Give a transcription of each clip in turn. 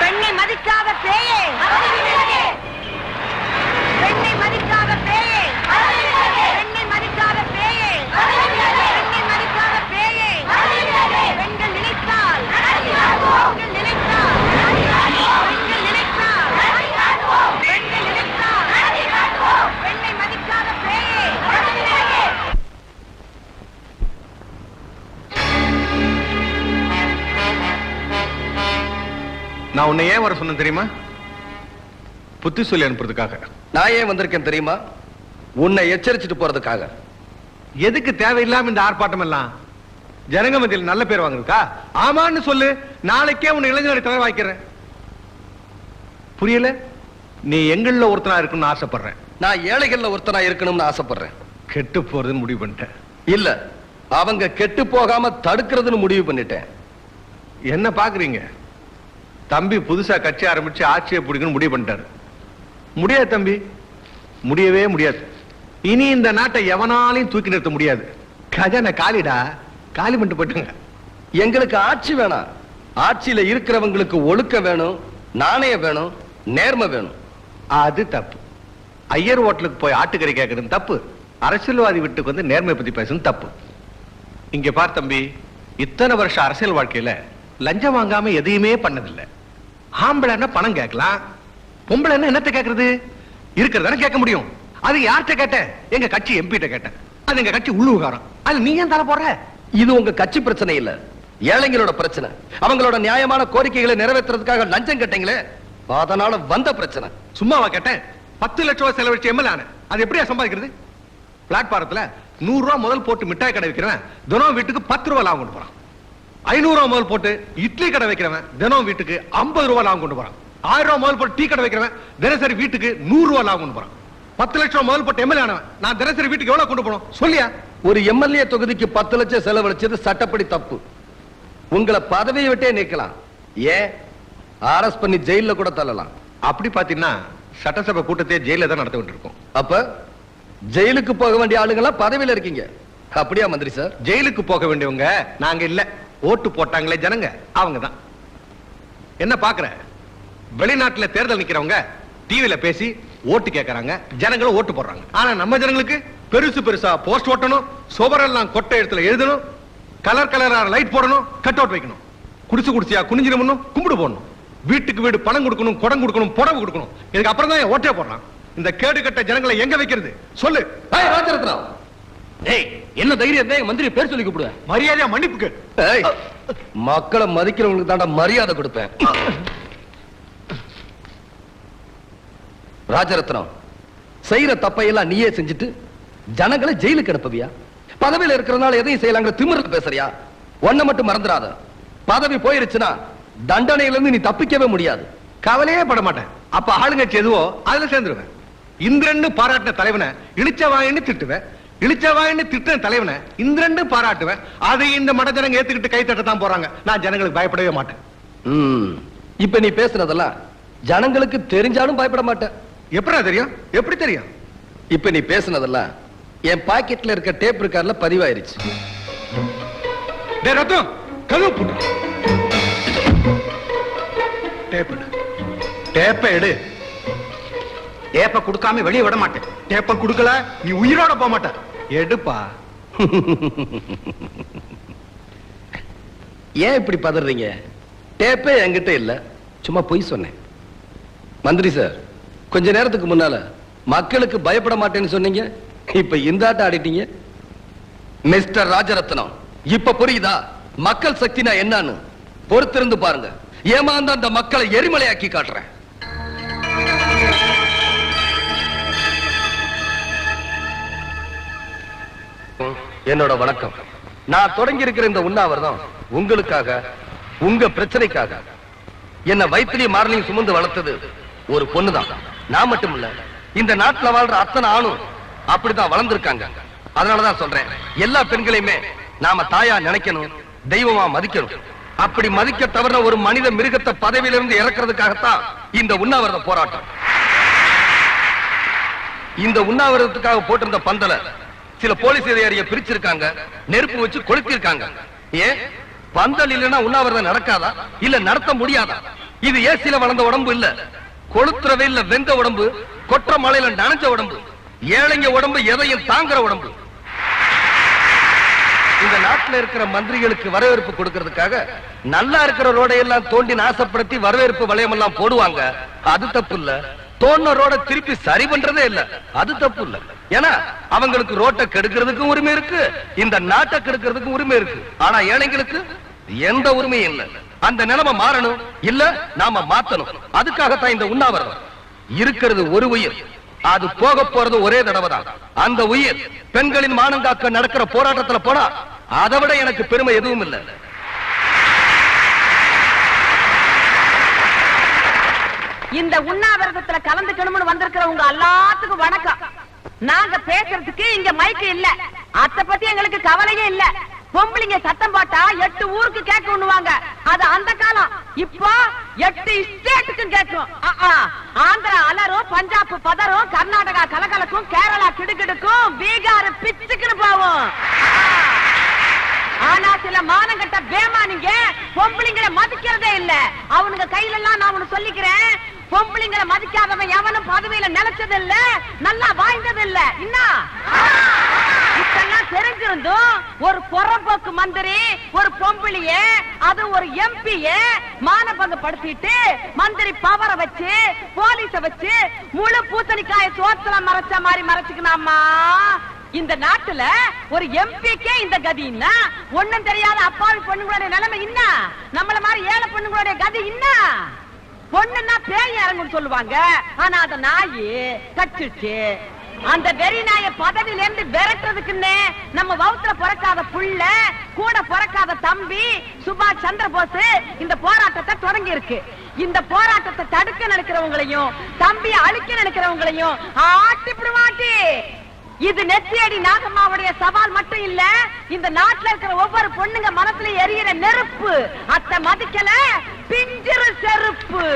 பெண்ணை மதிக்காத பேயே. பெண்ணை மதிக்காத பேயே. நான் உன்னை ஏன் வர சொன்னேன் தெரியுமா? புத்தி சொல்லி அனுப்புறதுக்காக. நான் ஏன் வந்திருக்கேன் தெரியுமா? உன்னை எச்சரிச்சுட்டு போறதுக்காக. எதுக்கு தேவையில்லாம இந்த ஆர்ப்பாட்டம் எல்லாம்? ஜனங்க மத்தியில் நல்ல பேர் வாங்குறதுக்கா? ஆமான்னு சொல்லு நாளைக்கே உன்னை இளைஞரை தலைவர் வாய்க்கிறேன். புரியல? நீ எங்கள்ல ஒருத்தனா இருக்கணும்னு ஆசைப்படுறேன். நான் ஏழைகள்ல ஒருத்தனா இருக்கணும்னு ஆசைப்படுறேன். கெட்டு போறதுன்னு முடிவு பண்ணிட்டேன். இல்ல அவங்க கெட்டு போகாம தடுக்கிறதுன்னு முடிவு பண்ணிட்டேன். என்ன பாக்குறீங்க? தம்பி புதுசா கட்சி ஆரம்பிச்சு ஆட்சியை பிடிக்கணும் முடிவு பண்ணிட்டாரு. முடியாது தம்பி. முடியவே முடியாது. இனி இந்த நாட்டை எவனாலையும் தூக்கி நிறுத்த முடியாது. கஜனை காலிடா. காலி பண்ணிட்டு போயிட்டுங்க. எங்களுக்கு ஆட்சி வேணாம். ஆட்சியில இருக்கிறவங்களுக்கு ஒழுக்க வேணும் நாணயம் வேணும் நேர்மை வேணும். அது தப்பு. ஐயர் ஹோட்டலுக்கு போய் ஆட்டுக்கறி கேட்கறது தப்பு. அரசியல்வாதி வீட்டுக்கு வந்து நேர்மை பத்தி பேசணும் தப்பு. இங்க பார் தம்பி இத்தனை வருஷம் அரசியல் வாழ்க்கையில லஞ்சம் வாங்காம எதையுமே பண்ணதில்லை. ஆம்பளைன்னா பணம் கேட்கலாம். பொம்பளைன்னா என்னத்த கேட்கறது? இருக்கிறதானே கேட்க முடியும். அது யார்கிட்ட கேட்டேன் எங்க கட்சி எம்பிட்ட கேட்டேன். அது எங்க கட்சி உள்ளுகாரம் அது நீ ஏன் தர போற இது உங்க கட்சி பிரச்சனை இல்ல. ஏழைங்களோட பிரச்சனை. அவங்களோட நியாயமான கோரிக்கைகளை நிறைவேற்றுறதுக்காக லஞ்சம் கேட்டீங்களே? அதனால வந்த பிரச்சனை. சும்மாவா கேட்டேன்? பத்து லட்சம் ரூபாய் செலவழிச்சு எம்எல்ஏ ஆனேன் அது எப்படியா சம்பாதிக்கிறது? பிளாட்பாரத்துல நூறு ரூபா முதல் போட்டு மிட்டாய் கடை வைக்கிறவன் தினம் வீட்டுக்கு பத்து ரூபா லாபம் கொண்டு போறான். ஐநூறு ரூபா முதல் போட்டு இட்லி கடை வைக்கிறவன் தினம் வீட்டுக்கு ஐம்பது ரூபா லாபம் கொண்டு போறான். ஆயிரம் ரூபா முதல் போட்டு டீ கடை வைக்கிறவன் தினசரி வீட்டுக்கு நூறு ரூபா லாபம் கொண்டு போறான். பத்து லட்சம் முதல் போட்டு எம்எல்ஏ ஆனவன் நான் தினசரி வீட்டுக்கு எவ்வளவு கொண்டு போனோம்? சொல்லியா? ஒரு எம்எல்ஏ தொகுதிக்கு பத்து லட்சம் செலவழிச்சது சட்டப்படி தப்பு. உங்களை பதவியை விட்டே நீக்கலாம். ஏன்? அரஸ்ட் பண்ணி ஜெயில கூட தள்ளலாம். அப்படி பாத்தீங்கன்னா சட்டசபை கூட்டத்தையே ஜெயில தான் நடத்த வேண்டியிருக்கும் அப்ப ஜெயிலுக்கு போக வேண்டிய ஆளுங்களா பதவியில இருக்கீங்க. அப்படியா மந்திரி சார்? ஜெயிலுக்கு போக வேண்டியவங்க நாங்க இல்ல. ஓட்டு போட்டாங்களே ஜனங்க அவங்க தான் என்ன பாக்குற? வெளிநாட்டுல தேர்தல் நிக்கிறவங்க டிவியில பேசி ஓட்டு கேட்கறாங்க ஜனங்களும் ஓட்டு போடுறாங்க. ஆனா நம்ம ஜனங்களுக்கு பெருசு பெருசா போஸ்ட் ஓட்டணும் சுவரெல்லாம் கொட்டை இடத்துல எழுதணும் கலர் கலரா லைட் போடணும் கட் அவுட் வைக்கணும். குடிசு குடிச்சியா குனிஞ்சிரணும் கும்பிடு போடணும். வீட்டுக்கு வீடு பணம் கொடுக்கணும் குடம் கொடுக்கணும் புடவை கொடுக்கணும். இதுக்கு அப்புறம் தான் ஓட்டே போடுறான். இந்த கேடு கட்ட ஜனங்களை எங்க வைக்கிறது? சொல்லு. ராஜரத்னா டேய் என்ன தைரியம் தான் மந்திரி பேர் சொல்லி கூப்பிடுவேன் மரியாதையா மன்னிப்பு மக்களை மதிக்கிறவங்களுக்கு தாண்டா மரியாதை கொடுப்பேன். ராஜரத்னம் செய்யற தப்பையெல்லாம் நீயே செஞ்சுட்டு ஜனங்களை ஜெயிலுக்கு அனுப்புவியா? பதவியில இருக்கிறதுனால எதையும் செய்யலாங்கிற திமிரில் பேசுறியா? ஒன்ன மட்டும் மறந்துடாத. பதவி போயிருச்சுன்னா தண்டனையில இருந்து நீ தப்பிக்கவே முடியாது. கவலையே பட மாட்டேன். அப்ப ஆளுங்கட்சி எதுவோ அதுல சேர்ந்துருவேன். இந்திரன்னு பாராட்டின தலைவனை இழிச்சவாயின்னு திட்டுவேன். இழிச்சவாயின்னு திட்டின தலைவனை. இந்திரன்னு பாராட்டுவேன். அதை இந்த மட ஜனங்க ஏத்துக்கிட்டு கை தட்டத்தான் போறாங்க. நான் ஜனங்களுக்கு பயப்படவே மாட்டேன். இப்ப நீ பேசுனதெல்லாம் ஜனங்களுக்கு தெரிஞ்சாலும் பயப்பட மாட்டேன். எப்படா தெரியும்? எப்படி தெரியும்? இப்ப நீ பேசுனதெல்லாம் என் பாக்கெட்ல இருக்க டேப் இருக்கார்ல பதிவாயிருச்சு. ரத்தம். கதவு போட்டு டேப் டேப்பை எடு. ஏப்ப கொடுக்காம வெளியே விட மாட்டேன். டேப்பை கொடுக்கல நீ உயிரோட போக மாட்ட. எடுப்பா. ஏன் இப்படி பதறீங்க? டேப்பே என்கிட்ட இல்ல. சும்மா பொய் சொன்னேன். மந்திரி சார் கொஞ்ச நேரத்துக்கு முன்னால மக்களுக்கு பயப்பட மாட்டேன்னு சொன்னீங்க. இப்ப இந்த ஆட்டம் ஆடிட்டீங்க. மிஸ்டர் ராஜரத்னம் இப்ப புரியுதா? மக்கள் சக்தினா என்னன்னு? பொறுத்திருந்து பாருங்க. ஏமாந்த அந்த மக்களை எரிமலையாக்கி காட்டுறேன். என்னோட வணக்கம். நான் தொடங்கி இருக்கிற இந்த உண்ணாவிரதம் உங்களுக்காக உங்க பிரச்சனைக்காக. என்ன வயிற்றுலயும் மாரலையும் சுமந்து வளர்த்தது ஒரு பொண்ணுதான். நான் மட்டும் இல்ல இந்த நாட்டுல வாழ்ற அத்தனை ஆணும் அப்படிதான் வளர்ந்துருக்காங்க. அதனாலதான் சொல்றேன் எல்லா பெண்களையுமே நாம தாயா நினைக்கணும் தெய்வமா மதிக்கணும். அப்படி மதிக்க தவறின ஒரு மனித மிருகத்தை பதவியிலிருந்து இறக்குறதுக்காகத்தான் இந்த உண்ணாவிரத போராட்டம். இந்த உண்ணாவிரதத்துக்காக போட்டிருந்த பந்தல சில போலீஸ் அதிகாரிய பிரிச்சிருக்காங்க நெருப்பு வச்சு கொளுத்திருக்காங்க. ஏன்? பந்தல் இல்லைன்னா உண்ணாவிரதம் நடக்காதா? இல்ல நடத்த முடியாதா? இது ஏசில வளர்ந்த உடம்பு இல்ல. கொளுத்துறவே இல்ல வெந்த உடம்பு கொற்ற மலையில நனைஞ்ச உடம்பு ஏழைங்க உடம்பு எதையும் தாங்குற உடம்பு. இந்த நாட்டுல இருக்கிற மந்திரிகளுக்கு வரவேற்பு கொடுக்கறதுக்காக நல்லா இருக்கிற ரோடையெல்லாம் தோண்டி நாசப்படுத்தி வரவேற்பு வளையம் எல்லாம் போடுவாங்க. அது தப்பு இல்ல. தோன்ற ரோட திருப்பி சரி பண்றதே இல்ல. அது தப்பு இல்ல. ஏன்னா அவங்களுக்கு ரோட்டை கெடுக்கிறதுக்கும் உரிமை இருக்கு இந்த நாட்டை கெடுக்கிறதுக்கும் உரிமை இருக்கு. ஆனா ஏழைங்களுக்கு எந்த உரிமையும் இல்ல. அந்த நிலைமை மாறணும் இல்ல நாம மாத்தணும். அதுக்காகத்தான் இந்த உண்ணாவிரதம். இருக்கிறது ஒரு உயிர். அது போக போறது ஒரே தடவை தான். அந்த உயிர் பெண்களின் மானம் காக்க நடக்கிற போராட்டத்துல போனா அதை விட எனக்கு பெருமை எதுவும் இல்லை. இந்த உண்ணாவிரதத்துல கலந்துக்கணும்னு வந்திருக்கிறவங்க எல்லாத்துக்கும் வணக்கம். நாங்க பேசுறதுக்கு இங்க மைக்கு இல்ல. அத பத்தி எங்களுக்கு கவலையே இல்ல. பொம்பளைங்க சத்தம் போட்டா எட்டு ஊருக்கு கேட்க உண்ணுவாங்க. அது அந்த காலம். இப்போ எட்டு ஸ்டேட்டுக்கும் கேட்கும் ஆந்திரா அலரும் பஞ்சாப் பதரும் கர்நாடகா கலகலக்கும் கேரளா கிடுகிடுக்கும் பீகார் பிச்சுக்குன்னு போகும் ஆனா சில மானங்கட்ட பேமானிங்க பொம்பளைங்களை மதிக்கிறதே இல்ல. அவனுங்க கையில எல்லாம் நான் உனக்கு சொல்லிக்கிறேன். பொம்பளைங்களை மதிக்காதவன் எவனும் பதவியில நினைச்சது இல்ல நல்லா வாழ்ந்தது இல்ல என்ன இப்பெல்லாம் தெரிஞ்சிருந்தும் ஒரு புறம்போக்கு மந்திரி ஒரு பொம்பளைய அது ஒரு எம்பிய மானபங்கப்படுத்திட்டு மந்திரி பவரை வச்சு போலீஸ வச்சு முழு பூசணிக்காய சோத்துல மறைச்ச மாதிரி மறைச்சுக்கலாமா இந்த நாட்டுல ஒரு எம்பிக்கே இந்த கதின்னா ஒண்ணும் தெரியாத அப்பாவி பொண்ணுங்களுடைய நிலைமை என்ன? நம்மள மாதிரி ஏழை பொண்ணுங்களுடைய கதி என்ன? பொண்ணுன்னா பேய் இறங்குன்னு சொல்லுவாங்க. ஆனா அத நாயி கச்சிருச்சு அந்த வெறி நாய பதவியில இருந்து விரட்டுறதுக்குன்னு நம்ம வவுத்துல பிறக்காத புள்ள கூட பிறக்காத தம்பி சுபாஷ் சந்திர போஸ் இந்த போராட்டத்தை தொடங்கி இருக்கு இந்த போராட்டத்தை தடுக்க நினைக்கிறவங்களையும் தம்பி அழிக்க நினைக்கிறவங்களையும் ஆட்டி மாட்டி இது நெத்தியடி நாகம்மாவுடைய சவால் மட்டும் இல்ல இந்த நாட்டுல இருக்கிற ஒவ்வொரு பொண்ணுங்க மனசுல எரியற நெருப்பு அத்த மதிக்கல பிஞ்சிரு செருப்பு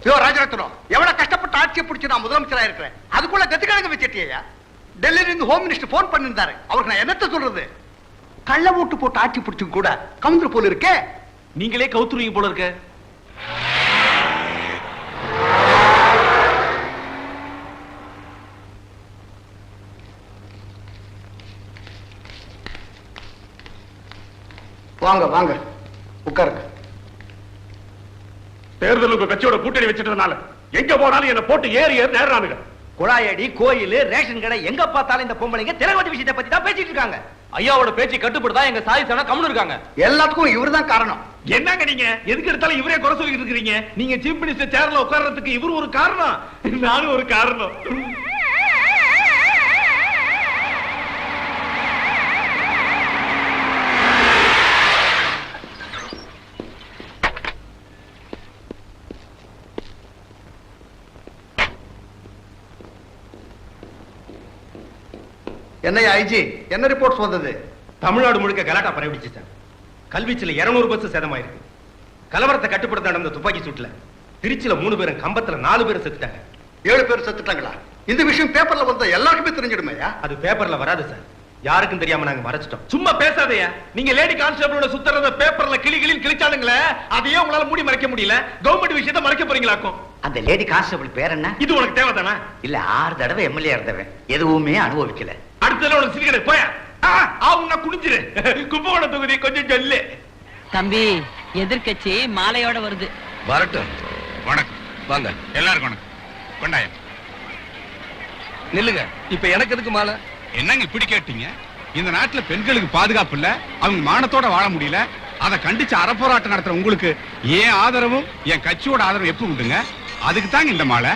யோ ராஜரத்னம் எவ்வளவு கஷ்டப்பட்டு ஆட்சியை பிடிச்சு நான் முதலமைச்சரா இருக்கிறேன். அதுக்குள்ள கத்துக்கணக்கு வச்சிட்டியா டெல்லியில இருந்து ஹோம் மினிஸ்டர் போன் பண்ணிருந்தாரு அவருக்கு நான் என்னத்த சொல்றது? கள்ள ஓட்டு போட்டு ஆட்சி பிடிச்சும் கூட கவுந்தர் போல இருக்கே. நீங்களே கவுத்துருவீங்க போல இருக்க. வாங்க வாங்க. உட்காருங்க. தேர்தல் உங்க கட்சியோட கூட்டணி வச்சிட்டதுனால. எங்க போனாலும் என்ன போட்டு ஏறி ஏறி நேர்றானுங்க. குழாயடி கோயில் ரேஷன் கடை எங்க பார்த்தாலும் இந்த பொம்பளைங்க திரவதி விஷயத்தை பத்தி தான் பேசிட்டு இருக்காங்க. ஐயாவோட பேச்சு கட்டுப்படுதா எங்க சாதி சனா கம்னு இருக்காங்க. எல்லாத்துக்கும் இவர்தான் காரணம். என்னங்க நீங்க? எதுக்கு எடுத்தாலும் இவரே குறை சொல்லிட்டு இருக்கிறீங்க நீங்க சீஃப் மினிஸ்டர் சேர்ல உட்கார்றதுக்கு இவர் ஒரு காரணம். நானும் ஒரு காரணம். என்னையா ஐஜி? என்ன ரிப்போர்ட்ஸ் வந்தது? தமிழ்நாடு முழுக்க கலாட்டா பரவிடுச்சு சார் கல்வீச்சுல 200 பஸ் சேதமாயிருக்கு. கலவரத்தை கட்டுப்படுத்த நடந்த துப்பாக்கி சூட்ல திருச்சியில மூணு பேரும் கம்பத்துல நாலு பேரும் செத்துட்டாங்க. ஏழு பேர் செத்துட்டாங்களா? இந்த விஷயம் பேப்பர்ல வந்த எல்லாருக்குமே தெரிஞ்சிடுமையா? அது பேப்பர்ல வராது சார் யாருக்கும் தெரியாம நாங்க மறைச்சிட்டோம். சும்மா பேசாதயா. நீங்க லேடி கான்ஸ்டபிளோட சுத்துறத பேப்பர்ல கிளி கிளின்னு கிழிச்சானுங்களே அதையே உங்களால மூடி மறைக்க முடியல. கவர்மெண்ட் விஷயத்தை மறைக்க போறீங்களாக்கும். அந்த லேடி கான்ஸ்டபிள் பேர் என்ன? இது உனக்கு தேவைதானா? இல்ல ஆறு தடவை எம்எல்ஏ இருந்தவன். எதுவுமே அனுபவிக்கல. அடுத்ததுல உனக்கு சிரிக்கிறேன் போயா. அவங்க குனிஞ்சிரு. கும்பகோணம் தொகுதி கொஞ்சம் சொல்லு. தம்பி எதிர்க்கட்சி மாலையோட வருது. வரட்டும். வணக்கம். வாங்க. எல்லாருக்கும் வணக்கம். கொண்டாயம் நில்லுங்க. இப்ப எனக்கு எதுக்கு மாலை? என்னங்க இப்படி கேட்டீங்க? இந்த நாட்டுல பெண்களுக்கு பாதுகாப்பு இல்ல அவங்க மானத்தோட வாழ முடியல. அதை கண்டிச்சு அறப்போராட்டம் நடத்துற உங்களுக்கு ஏன் ஆதரவும் என் கட்சியோட ஆதரவும் எப்படி உண்டுங்க? அதுக்கு தாங்க இந்த மாலை.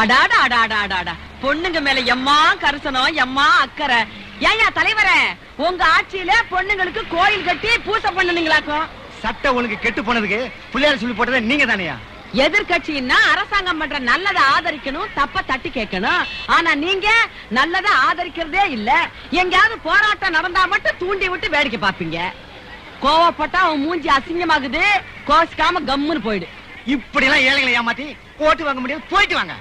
அடாடா அடாடா அடாடா. பொண்ணுங்க மேல எம்மா கரிசனம் எம்மா அக்கறை. ஏயா தலைவரே உங்க ஆட்சியில பொண்ணுங்களுக்கு கோயில் கட்டி பூசை பண்ணுனீங்களாக்கும் சட்டம் உனக்கு கெட்டு போனதுக்கு பிள்ளையார் சொல்லி போட்டதே நீங்க தானையா? எதிர்கட்சின்னா அரசாங்கம் பண்ற நல்லதை ஆதரிக்கணும் தப்ப தட்டி கேட்கணும். ஆனா நீங்க நல்லதை ஆதரிக்கிறதே இல்ல. எங்கயாவது போராட்டம் நடந்தா மட்டும் தூண்டி விட்டு வேடிக்கை பாப்பீங்க கோவப்பட்டா அவன் மூஞ்சி அசிங்கமாகுது கோசிக்காம கம்முன்னு போயிடு. இப்படி எல்லாம் ஏழைகளை ஏமாத்தி ஓட்டு வாங்க முடியாது போயிட்டு வாங்க.